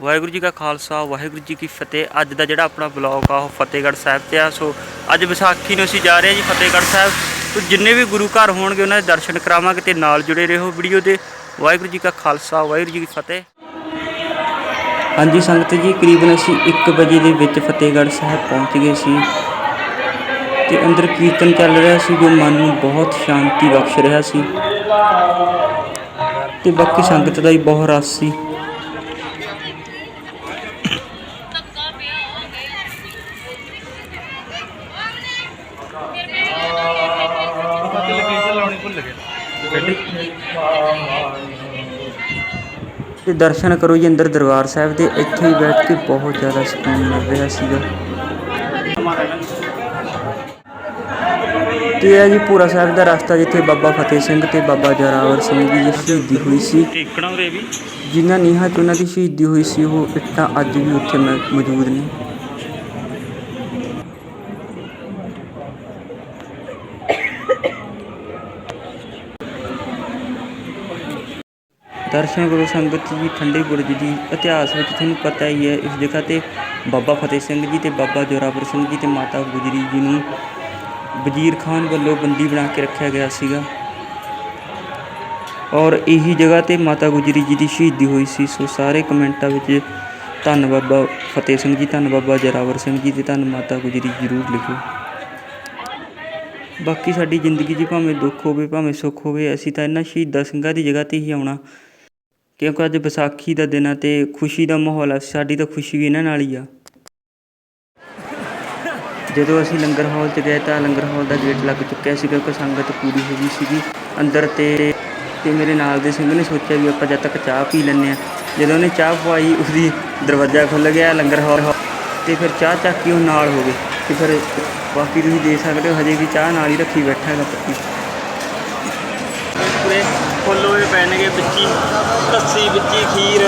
ਵਾਹਿਗੁਰੂ ਜੀ ਕਾ ਖਾਲਸਾ, ਵਾਹਿਗੁਰੂ ਜੀ ਕੀ ਫਤਿਹ। ਅੱਜ ਦਾ ਜਿਹੜਾ ਆਪਣਾ ਬਲੌਗ ਆ, ਉਹ ਫਤਿਹਗੜ੍ਹ ਸਾਹਿਬ ਤੇ ਆ। ਸੋ ਅੱਜ ਵਿਸਾਖੀ ਨੂੰ ਅਸੀਂ ਜਾ ਰਹੇ ਹਾਂ ਜੀ ਫਤਿਹਗੜ੍ਹ ਸਾਹਿਬ। ਸੋ ਜਿੰਨੇ ਵੀ ਗੁਰੂ ਘਰ ਹੋਣਗੇ, ਉਹਨਾਂ ਦੇ ਦਰਸ਼ਨ ਕਰਾਵਾਂਗੇ ਤੇ ਨਾਲ ਜੁੜੇ ਰਹੋ ਵੀਡੀਓ ਦੇ। ਵਾਹਿਗੁਰੂ ਜੀ ਕਾ ਖਾਲਸਾ, ਵਾਹਿਗੁਰੂ ਜੀ ਕੀ ਫਤਿਹ। ਹਾਂਜੀ ਸੰਗਤ ਜੀ, ਕਰੀਬਨ ਅਸੀਂ 1 ਵਜੇ ਦੇ ਵਿੱਚ ਫਤਿਹਗੜ੍ਹ ਸਾਹਿਬ ਪਹੁੰਚ ਗਏ ਸੀ। ਤੇ ਅੰਦਰ ਕੀਰਤਨ ਚੱਲ ਰਿਹਾ ਸੀ, ਜੋ ਮਨ ਨੂੰ ਬਹੁਤ ਸ਼ਾਂਤੀ ਬਖਸ਼ ਰਿਹਾ ਸੀ। ਤੇ ਬਾਕੀ ਸੰਗਤ ਦਾ ਹੀ ਬਹੁਤ ਰਸ ਸੀ ਆਪਾਂ ਤੇ ਲੋਕੇਸ਼ਨ ਲਾਉਣੀ ਭੁੱਲ ਗਏ ਤੇ ਦਰਸ਼ਨ ਕਰੋ ਜੀ ਅੰਦਰ ਦਰਬਾਰ ਸਾਹਿਬ ਦੇ ਇੱਥੇ ਹੀ ਬੈਠ ਕੇ ਬਹੁਤ ਜ਼ਿਆਦਾ ਸਕੂਨ ਮਿਲ ਰਿਹਾ ਸੀਗਾ। ਤੇ ਇਹ ਜੀ ਪੂਰਾ ਸਾਹਿਬ ਦਾ ਰਸਤਾ ਜਿੱਥੇ ਬਾਬਾ ਫਤਿਹ ਸਿੰਘ ਤੇ ਬਾਬਾ ਜੋਰਾਵਰ ਸਿੰਘ ਜੀ ਦੀ ਸ਼ਹੀਦੀ ਹੋਈ ਸੀ। ਟੇਕਣਾ ਉਰੇ ਵੀ? ਜਿਨ੍ਹਾਂ ਨੀਹਾਂ 'ਚ ਉਹਨਾਂ ਦੀ ਸ਼ਹੀਦੀ ਹੋਈ ਸੀ ਉਹ ਇੱਟਾਂ ਅੱਜ ਵੀ ਉੱਥੇ ਮੌਜੂਦ ਨੇ। ਦਰਸ਼ਨ ਕਰੋ ਸੰਗਤ ਜੀ ਠੰਡੇ ਬੁਰਜ ਦੀ ਇਤਿਹਾਸ ਵਿੱਚ ਤੁਹਾਨੂੰ ਪਤਾ ਹੀ ਹੈ, ਇਸ ਜਗ੍ਹਾ ਤੇ ਬਾਬਾ ਫਤਿਹ ਸਿੰਘ ਜੀ ਤੇ ਬਾਬਾ ਜੋਰਾਵਰ ਸਿੰਘ ਜੀ ਤੇ ਮਾਤਾ ਗੁਜਰੀ ਜੀ ਨੂੰ ਵਜ਼ੀਰ ਖਾਨ ਵੱਲੋਂ ਬੰਦੀ ਬਣਾ ਕੇ ਰੱਖਿਆ ਗਿਆ ਸੀਗਾ। ਔਰ ਇਹੀ ਜਗ੍ਹਾ ਤੇ ਮਾਤਾ ਗੁਜਰੀ ਜੀ ਦੀ ਸ਼ਹੀਦੀ ਹੋਈ ਸੀ। ਸੋ ਸਾਰੇ ਕਮੈਂਟਾਂ ਵਿੱਚ ਧੰਨ ਬਾਬਾ ਫਤਿਹ ਸਿੰਘ ਜੀ, ਧੰਨ ਬਾਬਾ ਜਰਾਵਰ ਸਿੰਘ ਜੀ ਤੇ ਧੰਨ ਮਾਤਾ ਗੁਜਰੀ ਜ਼ਰੂਰ ਲਿਖੋ। ਬਾਕੀ ਸਾਡੀ ਜ਼ਿੰਦਗੀ 'ਚ ਭਾਵੇਂ ਦੁੱਖ ਹੋਵੇ, ਭਾਵੇਂ ਸੁੱਖ ਹੋਵੇ, ਅਸੀਂ ਤਾਂ ਇਹਨਾਂ ਸ਼ਹੀਦਾਂ ਸਿੰਘਾਂ ਦੀ ਜਗ੍ਹਾ ਤੇ ਹੀ ਆਉਣਾ ਕਿਉਂਕਿ ਅੱਜ ਵਿਸਾਖੀ ਦਾ ਦਿਨ ਆ ਤੇ ਖੁਸ਼ੀ ਦਾ ਮਾਹੌਲ ਆ, ਸਾਡੀ ਤਾਂ ਖੁਸ਼ੀ ਵੀ ਇਹਨਾਂ ਨਾਲ ਹੀ ਆ। ਜਦੋਂ ਅਸੀਂ ਲੰਗਰ ਹਾਲ 'ਚ ਗਏ ਤਾਂ ਲੰਗਰ ਹਾਲ ਦਾ ਗੇਟ ਲੱਗ ਚੁੱਕਿਆ ਸੀ ਕਿਉਂਕਿ ਸੰਗਤ ਪੂਰੀ ਹੋ ਗਈ ਸੀਗੀ। ਅੰਦਰ ਤੇ ਤੇ ਮੇਰੇ ਨਾਲ ਦੇ ਸਿੰਘ ਨੇ ਸੋਚਿਆ ਵੀ ਆਪਾਂ ਜਦ ਤੱਕ ਚਾਹ ਪੀ ਲੈਂਦੇ ਆ ਜਦੋਂ ਉਹਨੇ ਚਾਹ ਪਵਾਈ ਉਸਦੀ ਦਰਵਾਜ਼ਾ ਖੁੱਲ ਗਿਆ, ਲੰਗਰ ਹਾਲ ਤੇ ਫਿਰ ਚਾਹ ਚੱਕ ਕੇ ਉਹ ਨਾਲ ਹੋ ਗਏ ਤੇ ਫਿਰ ਬਾਕੀ ਤੁਸੀਂ ਦੇਖ ਸਕਦੇ ਹੋ ਹਜੇ ਵੀ ਚਾਹ ਨਾਲ ਹੀ ਰੱਖੀ ਬੈਠਾ ਹੈਗਾ ਪੱਤੀ। ਫੁੱਲ ਹੋਏ ਪੈਣਗੇ ਵਿੱਚੀ ਲੱਸੀ ਵਿੱਚੀ ਖੀਰ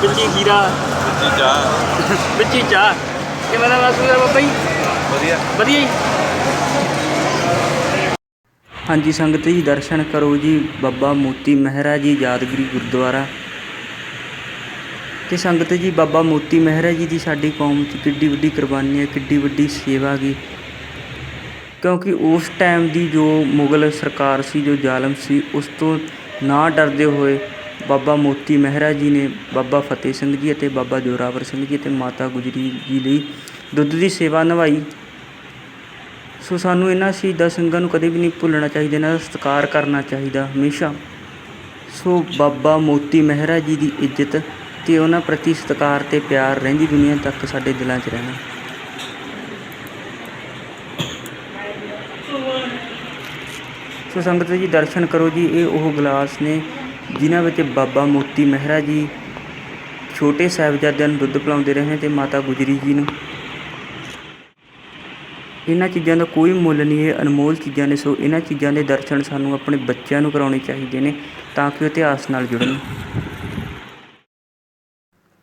ਵਿੱਚੀ ਖੀਰਾ। ਜੀ ਚਾਹ। ਵਿੱਚੀ ਚਾਹ। ਕਿਵੇਂ ਦਾ ਮਸੂਰ ਬਾਬਾ ਜੀ। ਵਧੀਆ। ਵਧੀਆ ਜੀ। ਹਾਂਜੀ ਸੰਗਤ ਜੀ ਦਰਸ਼ਨ ਕਰੋ ਜੀ ਬਾਬਾ ਮੋਤੀ ਮਹਿਰਾ ਜੀ ਯਾਦਗਰੀ ਗੁਰਦੁਆਰਾ। ਤੇ ਸੰਗਤ ਜੀ ਬਾਬਾ ਮੋਤੀ ਮਹਿਰਾ ਜੀ ਦੀ ਸਾਡੀ ਕੌਮ 'ਚ ਕਿੱਡੀ ਵੱਡੀ ਕੁਰਬਾਨੀ ਹੈ ਕਿੱਡੀ ਵੱਡੀ ਸੇਵਾ ਗੀ। ਕਿਉਂਕਿ ਉਸ ਟਾਈਮ ਦੀ ਜੋ ਮੁਗਲ ਸਰਕਾਰ ਸੀ, ਜੋ ਜ਼ਾਲਮ ਸੀ, ਉਸ ਤੋਂ ਨਾ ਡਰਦੇ ਹੋਏ ਬਾਬਾ ਮੋਤੀ ਮਹਿਰਾ ਜੀ ਨੇ ਬਾਬਾ ਫਤਿਹ ਸਿੰਘ ਜੀ ਅਤੇ ਬਾਬਾ ਜੋਰਾਵਰ ਸਿੰਘ ਜੀ ਅਤੇ ਮਾਤਾ ਗੁਜਰੀ ਜੀ ਲਈ ਦੁੱਧ ਦੀ ਸੇਵਾ ਨਿਭਾਈ। ਸੋ ਸਾਨੂੰ ਇਹਨਾਂ ਸ਼ਹੀਦਾਂ ਸਿੰਘਾਂ ਨੂੰ ਕਦੇ ਵੀ ਨਹੀਂ ਭੁੱਲਣਾ ਚਾਹੀਦਾ, ਇਹਨਾਂ ਦਾ ਸਤਿਕਾਰ ਕਰਨਾ ਚਾਹੀਦਾ ਹਮੇਸ਼ਾ। ਸੋ ਬਾਬਾ ਮੋਤੀ ਮਹਿਰਾ ਜੀ ਦੀ ਇੱਜ਼ਤ ਤੇ ਉਹਨਾਂ ਪ੍ਰਤੀ ਸਤਿਕਾਰ ਤੇ ਪਿਆਰ ਰਹਿੰਦੀ ਦੁਨੀਆ ਤੱਕ ਸਾਡੇ ਦਿਲਾਂ 'ਚ ਰਹਿਣਾ। ਸੋ ਸੰਗਤ ਜੀ, ਦਰਸ਼ਨ ਕਰੋ ਜੀ, ਇਹ ਉਹ ਗਲਾਸ ਨੇ ਜਿਨ੍ਹਾਂ ਵਿੱਚ ਬਾਬਾ ਮੋਤੀ ਮਹਿਰਾ ਜੀ ਛੋਟੇ ਸਾਹਿਬਜ਼ਾਦਿਆਂ ਨੂੰ ਦੁੱਧ ਪਿਲਾਉਂਦੇ ਰਹੇ ਤੇ ਮਾਤਾ ਗੁਜਰੀ ਜੀ ਨੂੰ। ਇਹਨਾਂ ਚੀਜ਼ਾਂ ਦਾ ਕੋਈ ਮੁੱਲ ਨਹੀਂ, ਇਹ ਅਨਮੋਲ ਚੀਜ਼ਾਂ ਨੇ, ਸੋ ਇਹਨਾਂ ਚੀਜ਼ਾਂ ਦੇ ਦਰਸ਼ਨ ਸਾਨੂੰ ਆਪਣੇ ਬੱਚਿਆਂ ਨੂੰ ਕਰਾਉਣੇ ਚਾਹੀਦੇ ਨੇ ਤਾਂ ਕਿ ਉਹ ਇਤਿਹਾਸ ਨਾਲ ਜੁੜਨ।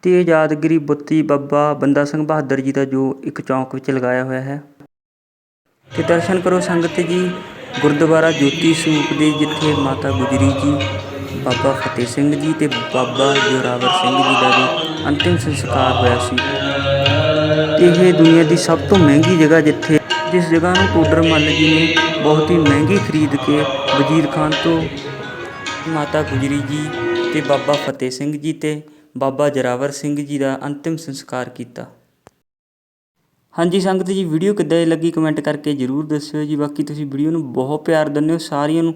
ਤੇ ਇਹ ਯਾਦਗਰੀ ਬੁੱਤੀ ਬਾਬਾ ਬੰਦਾ ਸਿੰਘ ਬਹਾਦਰ ਜੀ ਦਾ ਜੋ ਇੱਕ ਚੌਂਕ ਵਿੱਚ ਲਗਾਇਆ ਹੋਇਆ ਹੈ। ਤੇ ਦਰਸ਼ਨ ਕਰੋ ਸੰਗਤ ਜੀ ਗੁਰਦੁਆਰਾ ਜੋਤੀ ਸਰੂਪ ਦੇ ਜਿੱਥੇ ਮਾਤਾ ਗੁਜਰੀ ਜੀ, ਬਾਬਾ ਫਤਿਹ ਸਿੰਘ ਜੀ ਤੇ ਬਾਬਾ ਜੋਰਾਵਰ ਸਿੰਘ ਜੀ ਦਾ ਵੀ ਅੰਤਿਮ ਸੰਸਕਾਰ ਹੋਇਆ ਸੀ। ਤੇ ਇਹ ਦੁਨੀਆ ਦੀ ਸਭ ਤੋਂ ਮਹਿੰਗੀ ਜਗ੍ਹਾ ਜਿੱਥੇ, ਜਿਸ ਜਗ੍ਹਾ ਨੂੰ ਟੋਡਰ ਮੱਲ ਜੀ ਨੇ ਬਹੁਤ ਹੀ ਮਹਿੰਗੀ ਖਰੀਦ ਕੇ ਵਜ਼ੀਰ ਖਾਨ ਤੋਂ ਮਾਤਾ ਗੁਜਰੀ ਜੀ ਤੇ ਬਾਬਾ ਫਤਿਹ ਸਿੰਘ ਜੀ ਤੇ ਬਾਬਾ ਜਰਾਵਰ ਸਿੰਘ ਜੀ ਦਾ ਅੰਤਿਮ ਸੰਸਕਾਰ ਕੀਤਾ। ਹਾਂਜੀ ਸੰਗਤ ਜੀ ਵੀਡੀਓ ਕਿੱਦਾਂ ਦੀ ਲੱਗੀ ਕਮੈਂਟ ਕਰਕੇ ਜਰੂਰ ਦੱਸਿਓ ਜੀ। ਬਾਕੀ ਤੁਸੀਂ ਵੀਡੀਓ ਨੂੰ ਬਹੁਤ ਪਿਆਰ ਦਿੰਦੇ ਹੋ ਸਾਰਿਆਂ ਨੂੰ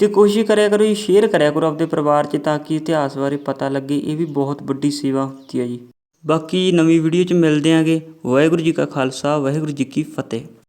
ਤੇ ਕੋਸ਼ਿਸ਼ ਕਰਿਆ ਕਰੋ ਜੀ ਸ਼ੇਅਰ ਕਰਿਆ ਕਰੋ ਆਪਣੇ ਪਰਿਵਾਰ 'ਚ ਤਾਂ ਕਿ ਇਤਿਹਾਸ ਬਾਰੇ ਪਤਾ ਲੱਗੇ। ਇਹ ਵੀ ਬਹੁਤ ਵੱਡੀ ਸੇਵਾ ਹੁੰਦੀ ਹੈ ਜੀ। ਬਾਕੀ ਨਵੀਂ ਵੀਡੀਓ 'ਚ ਮਿਲਦੇ ਆਂਗੇ। ਵਾਹਿਗੁਰੂ ਜੀ ਕਾ ਖਾਲਸਾ, ਵਾਹਿਗੁਰੂ ਜੀ ਕੀ ਫਤਿਹ।